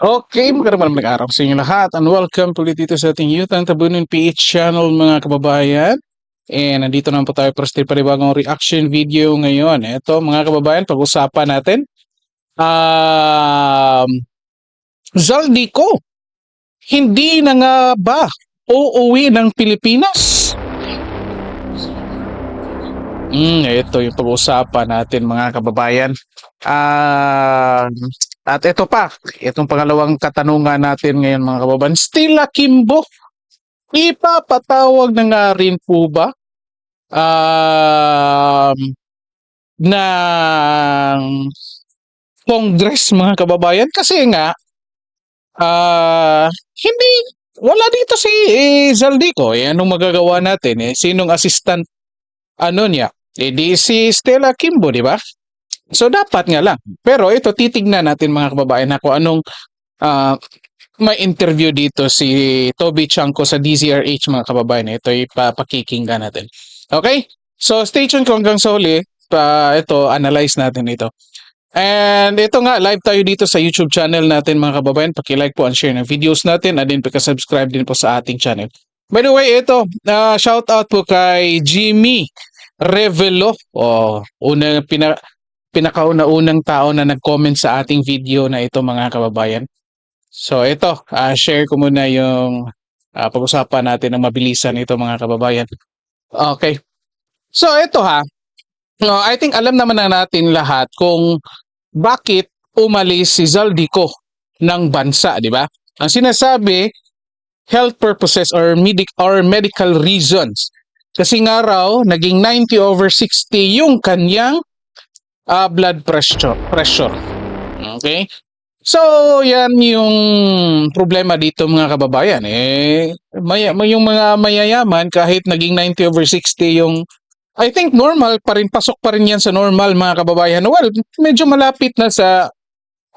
Okay, magandang magandang araw sa inyo lahat and welcome ulit dito sa ating Youth and Tabunin PH channel mga kababayan. And nandito naman po tayo para sa panibagong reaction video ngayon. Ito mga kababayan, pag-usapan natin. Um, Zaldico, hindi na nga ba uuwi ng Pilipinas? Hmm, ito yung pag-usapan natin mga kababayan. Ah, at ito pa, itong pangalawang katanungan natin ngayon mga kababayan. Stella Kimbo, ipapatawag na nga rin po ba um, ng Congress mga kababayan? Kasi nga, ah, hindi, wala dito si eh, Zaldico. Eh, anong magagawa natin? Eh, sinong assistant ano niya? Eh, di si Stella Kimbo, di ba? So dapat nga lang. Pero ito titignan natin mga kababayan na anong ah, may interview dito si Toby Chanko sa DZRH mga kababayan. Ito ipapakikinggan natin. Okay? So stay tuned kung hanggang sa huli. Pa, ito, analyze natin ito. And ito nga, live tayo dito sa YouTube channel natin mga kababayan. Paki-like po and share ng videos natin. And then paki-subscribe din po sa ating channel. By the way, ito, ah, shout out po kay Jimmy Revelo. Oh, una, pina, pinakauna-unang tao na nag-comment sa ating video na ito mga kababayan. So ito, ah, share ko muna yung ah, pag-usapan natin ng mabilisan ito mga kababayan. Okay. So ito ha, no, I think alam naman na natin lahat kung bakit umalis si Zaldico ng bansa, di ba? Ang sinasabi, health purposes or, medic or medical reasons. Kasi nga raw, naging 90 over 60 yung kanyang ah, blood pressure. pressure. Okay? So, yan yung problema dito mga kababayan. Eh, maya, yung mga mayayaman, kahit naging 90 over 60 yung I think normal pa rin, pasok pa rin yan sa normal mga kababayan. Well, medyo malapit na sa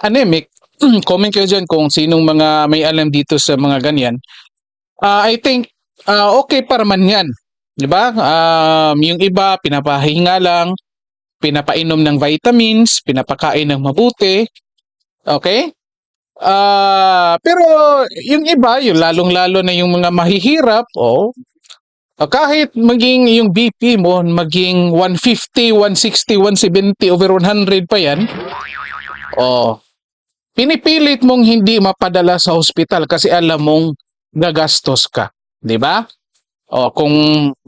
anemic. Comment kayo dyan kung sinong mga may alam dito sa mga ganyan. Ah, I think ah, okay pa naman yan. Di ba? Um, yung iba, pinapahinga lang, pinapainom ng vitamins, pinapakain ng mabuti. Okay? Ah, pero yung iba, yung lalong-lalo na yung mga mahihirap, oh, ah, kahit maging yung BP mo maging 150, 160, 170 over 100 pa yan, oh, pinipilit mong hindi mapadala sa hospital kasi alam mong gagastos ka, 'di ba? O kung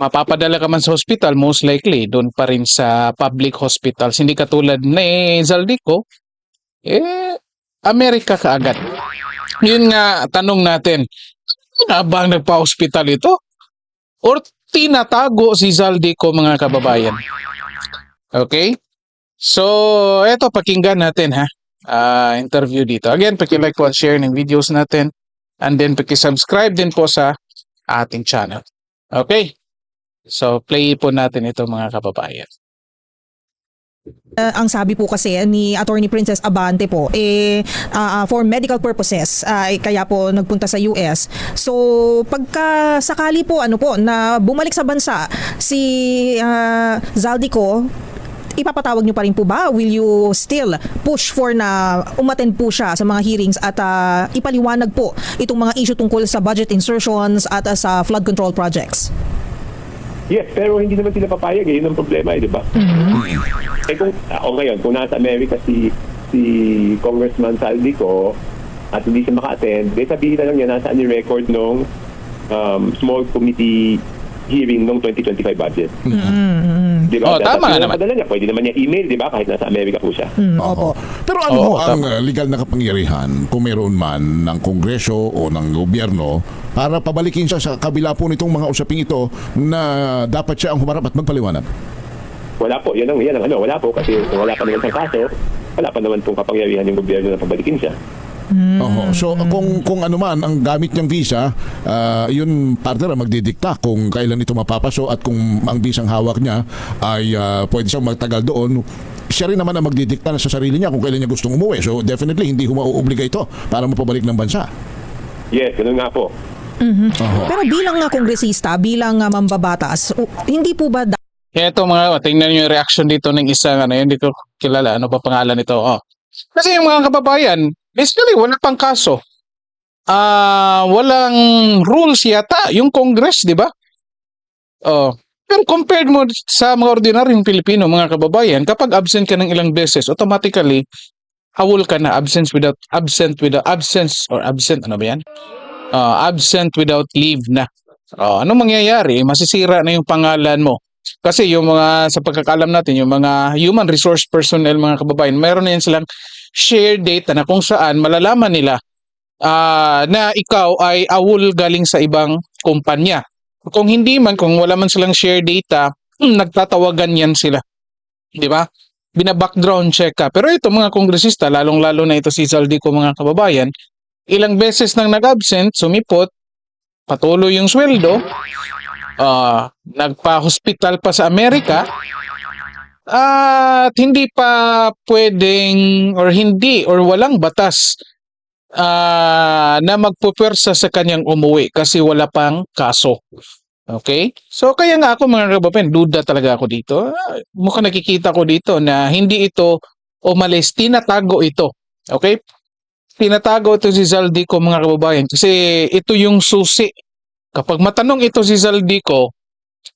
mapapadala ka man sa hospital, most likely doon pa rin sa public hospitals. Hindi katulad ni Zaldico, eh, Amerika kaagad. Yun nga, tanong natin, ano nga ba nagpa-hospital ito? Or tinatago si Zaldico mga kababayan? Okay? So, eto, pakinggan natin ha. Ah, interview dito. Again, paki-like share ng videos natin. And then, paki-subscribe din po sa ating channel. Okay? So, play po natin ito mga kababayan. Uh, ang sabi po kasi ni Attorney Princess Abante po eh ah, for medical purposes ay kaya po nagpunta sa US. So pagka sakali po ano po na bumalik sa bansa si ah, Zaldico ipapatawag niyo pa rin po ba? Will you still push for na umattend po siya sa mga hearings at ah, ipaliwanag po itong mga issue tungkol sa budget insertions at ah, sa flood control projects? Yes, pero hindi naman sila papayag eh. Yun ang problema eh, di ba? Eh kung, ako ngayon, kung nasa Amerika si si Congressman Saldico at hindi siya maka-attend, eh sabihin na lang niya nasaan yung record ng um, small committee hearing ng 2025 budget. Di ba? Oh, tama nga naman. Padala niya. Pwede naman niya email, di ba? Kahit nasa Amerika po siya. Mm, opo. Pero ano Oo, ho ang tama. uh, legal na kapangyarihan kung mayroon man ng kongreso o ng gobyerno para pabalikin siya sa kabila po nitong mga usaping ito na dapat siya ang humarap at magpaliwanag? Wala po. Yan ang, yan ang ano. Wala po. Kasi kung wala pa naman siyang kaso, wala pa naman pong kapangyarihan yung gobyerno na pabalikin siya. Oho. So kung kung ano man ang gamit niyang visa, ah, yun partner ang magdidikta kung kailan ito mapapaso at kung ang visang hawak niya ay ah, pwede siyang magtagal doon. Siya rin naman ang magdidikta na sa sarili niya kung kailan niya gustong umuwi. So definitely hindi humauobliga ito para mapabalik ng bansa. Yes, ganun nga po. Oho. Pero bilang nga kongresista, bilang nga mambabatas, hindi po ba Ito mga, tingnan niyo yung reaction dito ng isang ano, hindi ko kilala, ano pa pangalan nito. Oh. Kasi yung mga kababayan, Basically, wala pang kaso. Ah, walang rules yata yung Congress, 'di ba? Oh. Pero compared mo sa mga ordinaryong Pilipino, mga kababayan, kapag absent ka ng ilang beses, automatically hawol ka na absence without absent without absence or absent ano ba 'yan? Ah, absent without leave na. Oh, ano mangyayari? Masisira na yung pangalan mo. Kasi yung mga sa pagkakalam natin, yung mga human resource personnel mga kababayan, meron na yan silang shared data na kung saan malalaman nila ah, na ikaw ay awol galing sa ibang kumpanya. Kung hindi man, kung wala man silang share data, hmm, nagtatawagan yan sila. Di ba? Bina-background check ka. Pero ito mga kongresista, lalong-lalo na ito si Zaldico mga kababayan, ilang beses nang nag-absent, sumipot, patuloy yung sweldo, ah, nagpa-hospital pa sa Amerika, at hindi pa pwedeng or hindi or walang batas ah, na magpupwersa sa kanyang umuwi kasi wala pang kaso. Okay? So kaya nga ako mga kababayan, duda talaga ako dito. Ah, mukhang nakikita ko dito na hindi ito umalis, tinatago ito. Okay? Tinatago ito si Zaldico mga kababayan kasi ito yung susi. Kapag matanong ito si Zaldico,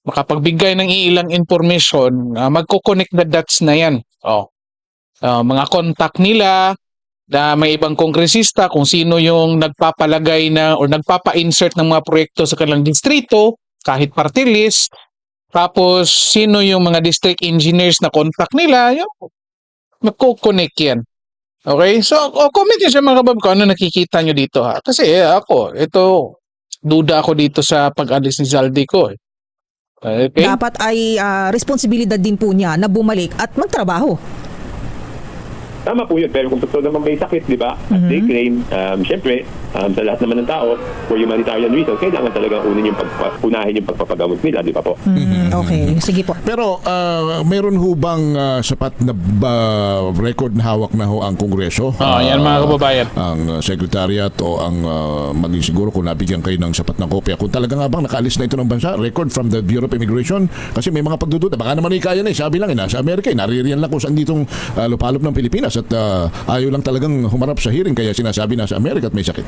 makapagbigay ng ilang information, uh, magko-connect the dots na yan. Oh. Ah, mga contact nila, na may ibang kongresista kung sino yung nagpapalagay na or nagpapa-insert ng mga proyekto sa kanilang distrito, kahit party list, tapos sino yung mga district engineers na contact nila, yung magko-connect yan. Okay? So, o, comment nyo sa mga kabab ko ano nakikita nyo dito ha. Kasi eh, ako, ito, duda ako dito sa pag-alis ni Zaldi ko. Eh. Okay? Dapat ay ah, responsibilidad din po niya na bumalik at magtrabaho. Tama po yun, pero kung totoo naman may sakit, di ba? As they claim, um, syempre, um, sa lahat naman ng tao, for humanitarian reasons, kailangan talagang unin yung pagpa, unahin yung pagpapagamot nila, di ba po? Mm, okay, sige po. Pero ah, meron ho bang ah, sapat na ba- record na hawak na ho ang Kongreso? Ah, yan mga Ah, kababayan. ang uh, secretariat o ang uh, maging siguro kung nabigyan kayo ng sapat na kopya. Kung talaga nga bang nakaalis na ito ng bansa, record from the Bureau of Immigration, kasi may mga pagdududa. Baka naman ikaya na eh, sabi lang eh, nasa Amerika eh, naririyan lang kung saan ditong uh, lupalop ng Pilipinas at uh, ayaw lang talagang humarap sa hearing kaya sinasabi nasa Amerika at may sakit.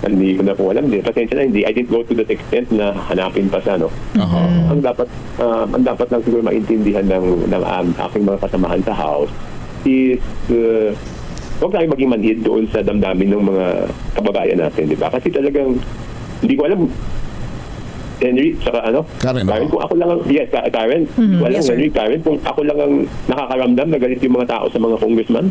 Hindi ko na po alam din. Pasensya na, hindi. I didn't go to that extent na hanapin pa sa ano. Aha. Ang dapat, um, ang dapat lang siguro maintindihan ng, ng um, aking mga kasamahan sa House is uh, huwag tayong maging manhid doon sa damdamin ng mga kababayan natin, di ba? Kasi talagang, hindi ko alam, Henry, saka ano? Karen, Karen, kung ako lang ang, yes, Ka- Karen, Mhm, walang yes. Henry, Karen, kung ako lang ang nakakaramdam na galit yung mga tao sa mga congressman,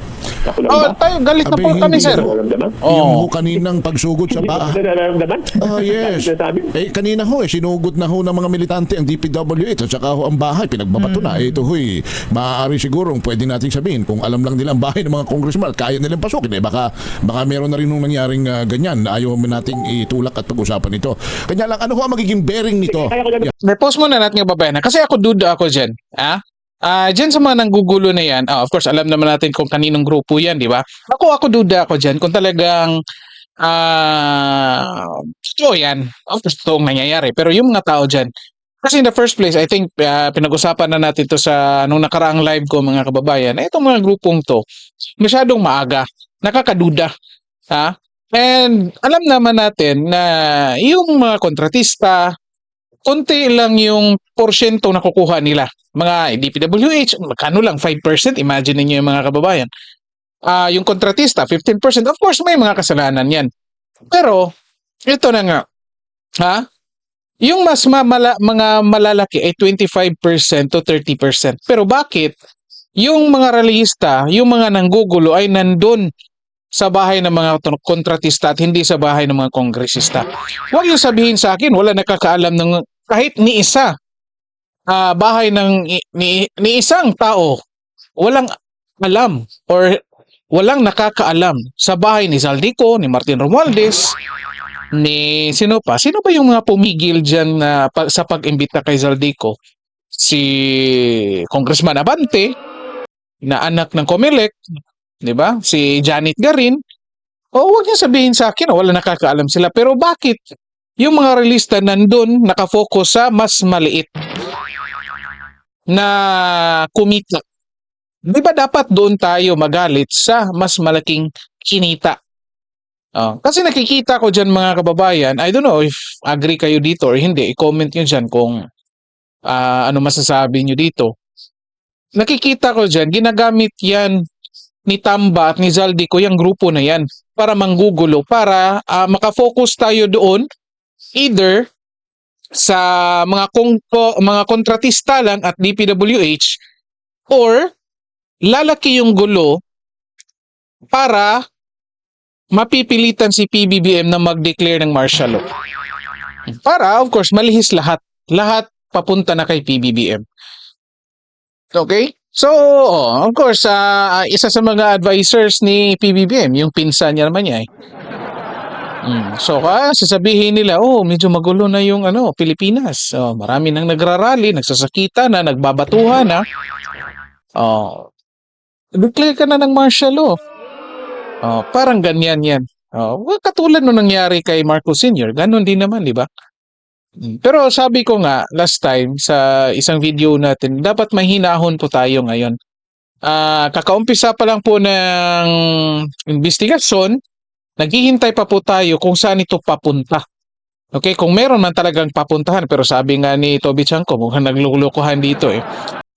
Oh, tayo, galit na Abe, po kami, hindi sir. na- Nararamdaman? Yung Oh. ho kaninang pagsugod sa Hindi paa. ko nararamdaman. Ah, yes. Sinasabi? Eh, kanina ho, eh, sinugod na ho ng mga militante ang DPWH at saka ho ang bahay, pinagbabato na. Eh, ito ho, eh, maaari siguro, pwede nating sabihin, kung alam lang nila ang bahay ng mga congressman at kaya nilang pasukin, eh, baka, baka meron na rin nung nangyaring ah, ganyan na ayaw mo nating itulak at pag-usapan ito. Kanya lang, ano ho ang magiging bearing nito? Kaya ko lang May post muna natin nga babayan. Kasi ako duda ako dyan. Ah? Ah, dyan sa mga nanggugulo na yan, ah, of course, alam naman natin kung kaninong grupo yan, di ba? Ako, ako duda ako dyan kung talagang ah totoo yan. Of course, totoong nangyayari. Pero yung mga tao dyan, kasi in the first place, I think ah, pinag-usapan na natin to sa nung nakaraang live ko mga kababayan, eh, itong mga grupong to, masyadong maaga, nakakaduda. Ha? And alam naman natin na yung mga kontratista, konti lang yung porsyento na kukuha nila. Mga DPWH, magkano lang, 5%, imagine niyo yung mga kababayan. Ah, yung kontratista, 15%, of course may mga kasalanan yan. Pero, ito na nga, ha? Yung mas mamala, mga malalaki ay 25% to 30%. Pero bakit? Yung mga realista, yung mga nanggugulo ay nandun sa bahay ng mga kontratista at hindi sa bahay ng mga kongresista. Huwag yung sabihin sa akin, wala nakakaalam ng kahit ni isa ah, bahay ng ni, ni isang tao walang alam or walang nakakaalam sa bahay ni Zaldico, ni Martin Romualdez, ni sino pa? Sino ba yung mga pumigil dyan na pa- sa pag-imbita kay Zaldico? Si Congressman Abante, na anak ng Comelec, di ba? Si Janet Garin. O huwag niya sabihin sa akin, wala nakakaalam sila. Pero bakit? Yung mga realista nandun nakafocus sa mas maliit na kumita. Di ba dapat doon tayo magalit sa mas malaking kinita. Oh, kasi nakikita ko dyan mga kababayan, I don't know if agree kayo dito or hindi, i-comment nyo dyan kung ah, ano masasabi nyo dito. Nakikita ko dyan, ginagamit yan ni Tamba at ni Zaldico yung grupo na yan para manggugulo, para ah, makafocus tayo doon either sa mga kong, ko- mga kontratista lang at DPWH or lalaki yung gulo para mapipilitan si PBBM na mag-declare ng martial law. Para, of course, malihis lahat. Lahat papunta na kay PBBM. Okay? So, of course, ah, isa sa mga advisors ni PBBM, yung pinsan niya naman niya eh. Mm. So, ah, sasabihin nila, oh, medyo magulo na yung ano, Pilipinas. Oh, marami nang nagrarally, nagsasakita na, nagbabatuhan na. Oh, declare ka na ng martial law. Oh, parang ganyan yan. Oh, katulad nung nangyari kay Marcos Sr., ganun din naman, di ba? Mm, Pero sabi ko nga last time sa isang video natin, dapat mahinahon po tayo ngayon. Ah, kakaumpisa pa lang po ng investigasyon, naghihintay pa po tayo kung saan ito papunta. Okay, kung meron man talagang papuntahan, pero sabi nga ni Toby Chanko, mukhang naglulukuhan dito eh.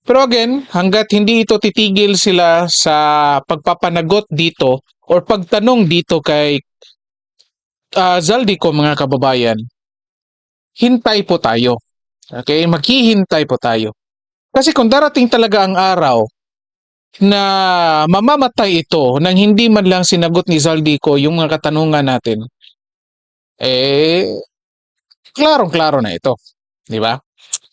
Pero again, hanggat hindi ito titigil sila sa pagpapanagot dito or pagtanong dito kay uh, Zaldico mga kababayan, hintay po tayo. Okay? Maghihintay po tayo. Kasi kung darating talaga ang araw na mamamatay ito nang hindi man lang sinagot ni Zaldico yung mga katanungan natin, eh, klarong-klaro na ito. Di ba?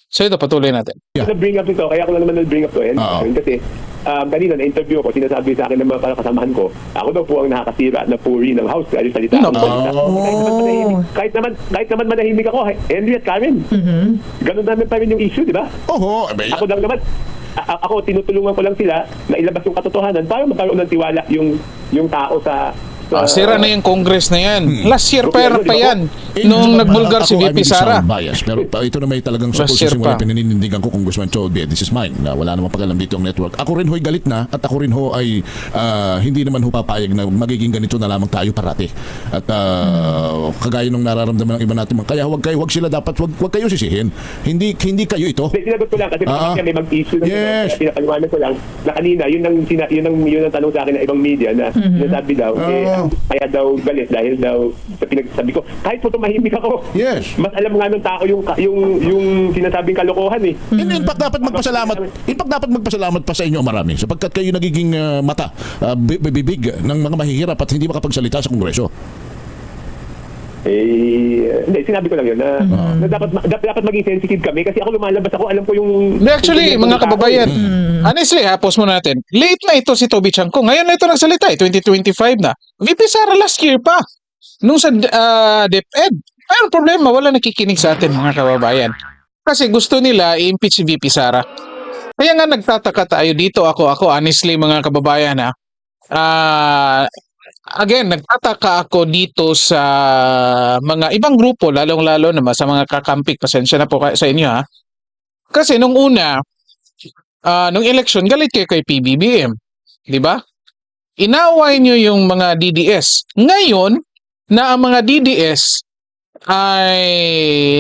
So ito, patuloy natin. Yeah. Na-bring up ito, kaya ako na naman na-bring up to. And, Oo. kasi um, kanina na-interview ko, sinasabi sa akin ng mga kasamahan ko, ako daw po ang nakakasira na puri ng house. Kaya salita No. ako. salita. Oh. Kahit naman kahit naman, kahit naman manahimik ako, Henry at Karen. Ganun namin pa rin yung issue, di ba? Oho, abay, Ako lang naman, ako tinutulungan ko lang sila na ilabas yung katotohanan para magkaroon ng tiwala yung yung tao sa Ah, sira na yung Congress na yan. Last year pa, pa yan. Eh, Nung nagbulgar si VP Sara. bias, pero pa- ito na may talagang sa Last year simula pa. pinaninindigan ko kung Guzman Cholbe, this is mine, na wala namang pakialam dito ang network. Ako rin ho'y galit na at ako rin ho ay ah, hindi naman ho papayag na magiging ganito na lamang tayo parati. At ah, kagaya nung nararamdaman ng iba natin, kaya huwag kayo, huwag sila dapat, huwag, huwag kayo sisihin. Hindi hindi kayo ito. Hindi, sinagot ko lang kasi Ah, baka may mag-issue na yes. Pinapaliwanag ko lang na kanina, yun ang, sina, yun ang, yun ang tanong sa akin ng ibang media na sinasabi daw, eh, Oh. kaya daw galit dahil daw sa pinagsabi ko, kahit po tumahimik ako, Yes. mas alam nga ng tao yung, yung, yung sinasabing kalokohan eh. In, in fact, dapat magpasalamat. In fact, dapat magpasalamat pa sa inyo marami sapagkat kayo nagiging ah, mata, ah, bi- bibig ng mga mahihirap at hindi makapagsalita sa Kongreso. Eh, hindi, sinabi ko lang yun na, na dapat, ma- dapat, dapat maging sensitive kami kasi ako lumalabas ako, alam ko yung... Hindi, actually, yung- mga yung kababayan, eh. honestly ha, pause mo natin. Late na ito si Toby Chanko. Ngayon na ito nagsalita eh, 2025 na. VP Sara last year pa. Nung sa uh, DepEd. Pero problema, wala nakikinig sa atin mga kababayan. Kasi gusto nila i-impeach si VP Sara. Kaya nga nagtataka tayo dito ako, ako honestly mga kababayan ha. Ah, again, nagtataka ako dito sa mga ibang grupo, lalong-lalo naman sa mga kakampik. Pasensya na po sa inyo ha. Kasi nung una, ah, nung election, galit kayo kay PBBM. Di ba? Inaway nyo yung mga DDS. Ngayon, na ang mga DDS ay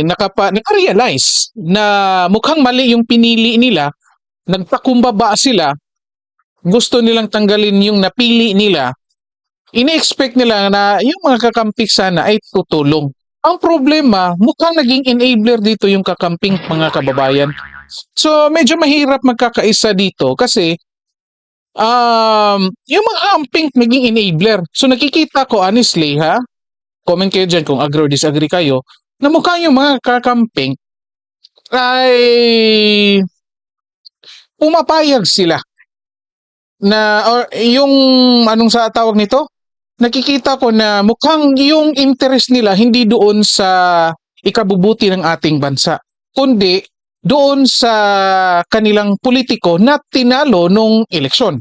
nakapa, nakarealize na mukhang mali yung pinili nila, nagpakumbaba sila, gusto nilang tanggalin yung napili nila, ini-expect nila na yung mga kakampik sana ay tutulong. Ang problema, mukhang naging enabler dito yung kakamping mga kababayan. So, medyo mahirap magkakaisa dito kasi um, yung mga kamping naging enabler. So, nakikita ko honestly ha, comment kayo dyan kung agree or disagree kayo, na mukhang yung mga kakamping ay pumapayag sila na or yung anong sa tawag nito nakikita ko na mukhang yung interest nila hindi doon sa ikabubuti ng ating bansa kundi doon sa kanilang politiko na tinalo nung eleksyon